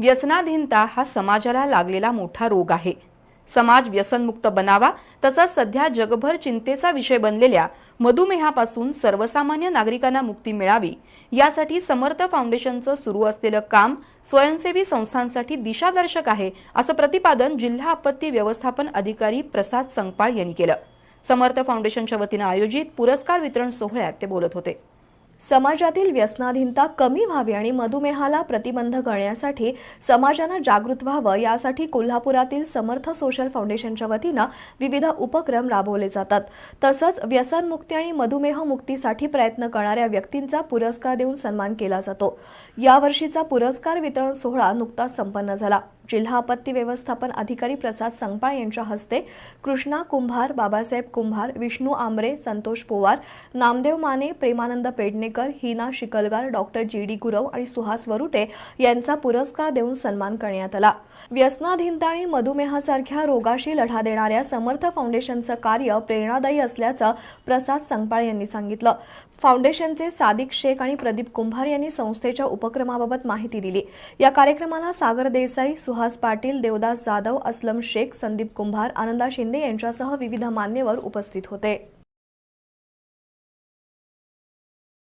व्यसनाधीनता हा समाजाला लागलेला मोठा रोग आहे. समाज व्यसनमुक्त बनावा तसंच सध्या जगभर चिंतेचा विषय बनलेल्या मधुमेहापासून सर्वसामान्य नागरिकांना मुक्ती मिळावी यासाठी समर्थ फाउंडेशनचं सुरू असलेलं काम स्वयंसेवी संस्थांसाठी दिशादर्शक आहे असं प्रतिपादन जिल्हा आपत्ती व्यवस्थापन अधिकारी प्रसाद संगपाळ यांनी केलं. समर्थ फाउंडेशनच्या वतीनं आयोजित पुरस्कार वितरण सोहळ्यात ते बोलत होते. समाजातील व्यसनाधीनता कमी व्हावी आणि मधुमेहाला प्रतिबंध करण्यासाठी समाजानं जागृत व्हावं यासाठी कोल्हापुरातील समर्थ सोशल फाउंडेशनच्या वतीनं विविध उपक्रम राबवले जातात. तसंच व्यसनमुक्ती आणि मधुमेह मुक्तीसाठी प्रयत्न करणाऱ्या व्यक्तींचा पुरस्कार देऊन सन्मान केला जातो. यावर्षीचा पुरस्कार वितरण सोहळा नुकताच संपन्न झाला. जिल्हा आपत्ती व्यवस्थापन अधिकारी प्रसाद संगपाळ यांच्या हस्ते Krishna Kumbhar Babasaheb Kumbhar Vishnu Ambre Santosh Powar Namdev Mane Premanand Pedne Pednekar Hina Shikalgar doctor G D Gurav आणि सुहास वरुटे यांचा पुरस्कार देऊन सन्मान करण्यात आला. व्यसनाधीनता आणि मधुमेहासारख्या रोगाशी लढा देणाऱ्या समर्थ फाउंडेशनचं कार्य प्रेरणादायी असल्याचं प्रसाद संगपाळ यांनी सांगितलं. फाउंडेशनचे सादिक शेख आणि प्रदीप कुंभार यांनी संस्थेच्या उपक्रमाबाबत माहिती दिली. या कार्यक्रमाला सागर देसाई सुहास पाटील देवदास जाधव असलम शेख संदीप कुंभार आनंदा शिंदे यांच्यासह विविध मान्यवर उपस्थित होते.